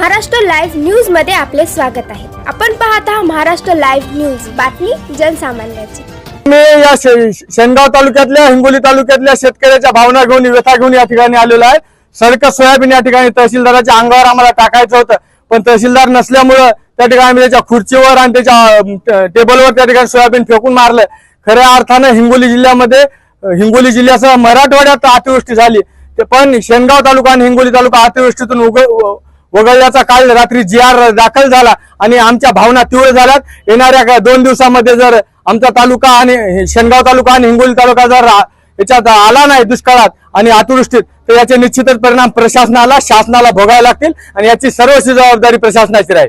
Maharashtra live न्यूजमध्ये आपले स्वागत आहे. आपण पाहत आहात महाराष्ट्र लाईव्ह न्यूज. बातमी जनसामान्याची. मी या शे- शेनगाव तालुक्यातल्या हिंगोली तालुक्यातल्या शेतकऱ्याच्या भावना घेऊन व्यथा घेऊन या ठिकाणी आलेलो आहे. सरकस सोयाबीन या ठिकाणी तहसीलदाराच्या अंगावर आम्हाला टाकायचं होतं. पण तहसीलदार नसल्यामुळं त्या ठिकाणी त्याच्या खुर्चीवर आणि त्याच्या टेबलवर त्या ठिकाणी सोयाबीन फेकून मारलं. खऱ्या अर्थानं हिंगोली जिल्ह्यामध्ये हिंगोली जिल्ह्यासह मराठवाड्यात अतिवृष्टी झाली. ते पण शेनगाव तालुका आणि हिंगोली तालुका अतिवृष्टीतून उग वगळल्याचा काल रात्री जी आर दाखल झाला आणि आमच्या भावना तीव्र झाल्यात. येणाऱ्या दोन दिवसामध्ये जर आमचा तालुका आणि शेनगाव तालुका आणि हिंगोली तालुका जर याच्यात आला नाही दुष्काळात आणि अतिवृष्टीत तर याचे निश्चितच परिणाम प्रशासनाला शासनाला भोगावे लागतील आणि याची सर्वस्वी जबाबदारी प्रशासनाची राहील.